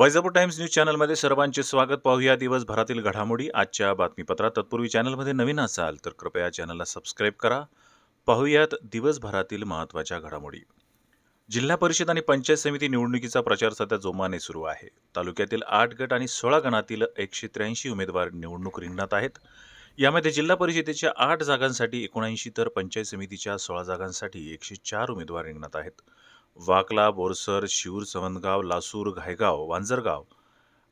Vaijapur times news चॅनलमध्ये सर्वांचे स्वागत. पाहूया दिवसभरातील घडामोडी. आजच्या बातमीपत्रात तत्पूर्वी चॅनलमध्ये नवीन असाल तर कृपया चॅनलला सबस्क्राईब करा. पाहूयात दिवसभरातील महत्त्वाच्या घडामोडी. जिल्हा परिषद आणि पंचायत समिती निवडणुकीचा प्रचार सध्या जोमाने सुरू आहे. तालुक्यातील आठ गट आणि सोळा गणातील एकशे त्र्याऐंशी उमेदवार निवडणूक रिंगणात आहेत. यामध्ये जिल्हा परिषदेच्या आठ जागांसाठी एकोणऐंशी तर पंचायत समितीच्या सोळा जागांसाठी एकशे चार उमेदवार रिंगणात आहेत. वाकला बोरसर शिऊर सवंदगाव लासूर घायगाव वांजरगाव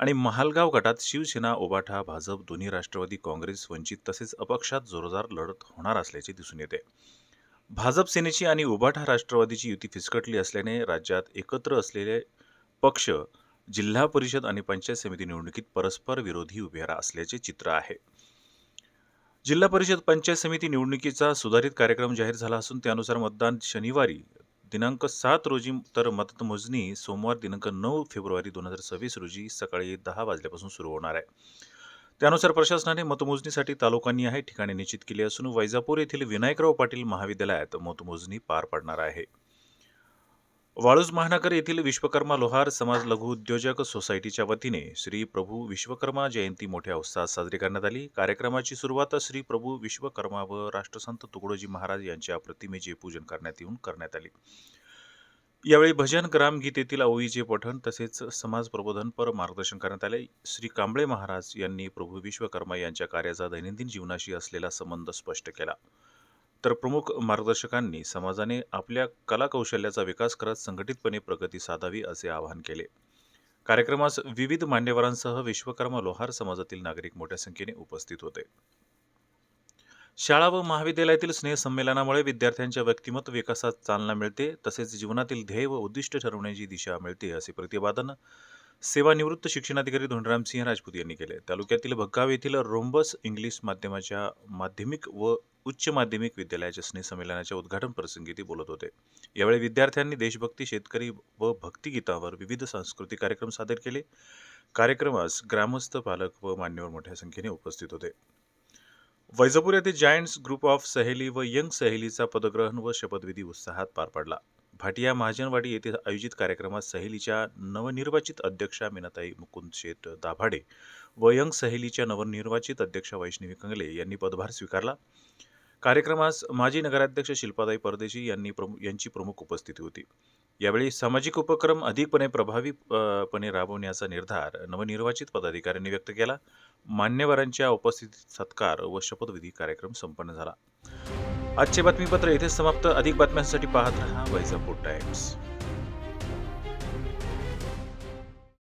आणि महालगाव गटात शिवसेना उबाठा भाजप दोन्ही राष्ट्रवादी काँग्रेस वंचित तसेच अपक्षात जोरदार लढत होणार असल्याचे दिसून येते. भाजप सेनेची आणि उबाठा राष्ट्रवादीची युती फिसकटली असल्याने राज्यात एकत्र असलेले पक्ष जिल्हा परिषद आणि पंचायत समिती निवडणुकीत परस्पर विरोधी उभे असल्याचे चित्र आहे. जिल्हा परिषद पंचायत समिती निवडणुकीचा सुधारित कार्यक्रम जाहीर झाला असून त्यानुसार मतदान शनिवारी दिनांक सात रोजी तर मतमोजणी सोमवार दिनांक नऊ फेब्रुवारी दोन हजार सव्वीस रोजी सकाळी दहा वाजल्यापासून सुरू होणार आहे. त्यानुसार प्रशासनाने मतमोजणीसाठी तालुकांनी आहे ठिकाणे निश्चित केली असून वैजापूर येथील विनायकराव पाटील महाविद्यालयात मतमोजणी पार पाडणार आहे. वाळूज महानगर येथील विश्वकर्मा लोहार समाज लघु उद्योजक सोसायटीच्या वतीने श्री प्रभू विश्वकर्मा जयंती मोठ्या उत्साहात साजरी करण्यात आली. कार्यक्रमाची सुरुवात श्री प्रभू विश्वकर्मा व राष्ट्रसंत तुकडोजी महाराज यांच्या प्रतिमेचे पूजन करण्यात येऊन करण्यात आले. यावेळी भजन ग्रामगीतेतील ओळीचे पठण तसेच समाज प्रबोधनपर मार्गदर्शन करण्यात आले. श्री कांबळे महाराज यांनी प्रभू विश्वकर्मा यांच्या कार्याचा दैनंदिन जीवनाशी असलेला संबंध स्पष्ट केला. तर प्रमुख मार्गदर्शकांनी समाजाने आपल्या कलाकौशल्याचा विकास करत संघटितपणे प्रगती साधावी असे आवाहन केले. कार्यक्रमास विविध मान्यवरांसह विश्वकर्मा लोहार समाजातील नागरिक मोठ्या संख्येने उपस्थित होते. शाळा व महाविद्यालयातील स्नेहसंमेलनामुळे विद्यार्थ्यांच्या व्यक्तिमत्व विकासात चालना मिळते तसेच जीवनातील ध्येय व उद्दिष्ट ठरवण्याची दिशा मिळते असे प्रतिपादन सेवानिवृत्त शिक्षणाधिकारी धोंडराम सिंह राजपूत यांनी केले. तालुक्यातील भग्गाव येथील रोम्बस इंग्लिश माध्यमाच्या माध्यमिक व उच्च माध्यमिक विद्यालयाच्या स्नेहसंमेलनाच्या उद्घाटन प्रसंगी ते बोलत होते. यावेळी विद्यार्थ्यांनी देशभक्ती शेतकरी व भक्तिगीतावर विविध सांस्कृतिक कार्यक्रम सादर केले. कार्यक्रमास ग्रामस्थ पालक व मान्यवर मोठ्या संख्येने उपस्थित होते. वैजापूर येथे जायंट्स ग्रुप ऑफ सहेली व यंग सहेलीचा पदग्रहण व शपथविधी उत्साहात पार पडला. भाटिया महाजनवाडी येथे आयोजित कार्यक्रमात सहेलीच्या नवनिर्वाचित अध्यक्षा मीनाताई मुकुंद शेठ दाभाडे व यंग सहेलीच्या नवनिर्वाचित अध्यक्षा वैष्णवी कंगले यांनी पदभार स्वीकारला. कार्यक्रमास माजी नगराध्यक्ष शिल्पाताई परदेशी यांनी प्रमु यांची प्रमुख उपस्थिती होती. यावेळी सामाजिक उपक्रम अधिकपणे प्रभावीपणे राबवण्याचा निर्धार नवनिर्वाचित पदाधिकाऱ्यांनी व्यक्त केला. मान्यवरांच्या उपस्थितीत सत्कार व शपथविधी कार्यक्रम संपन्न झाला. आजचे बातमीपत्र येथे समाप्त. अधिक बातम्यांसाठी पाहत रहा वैजापूर टाइम्स.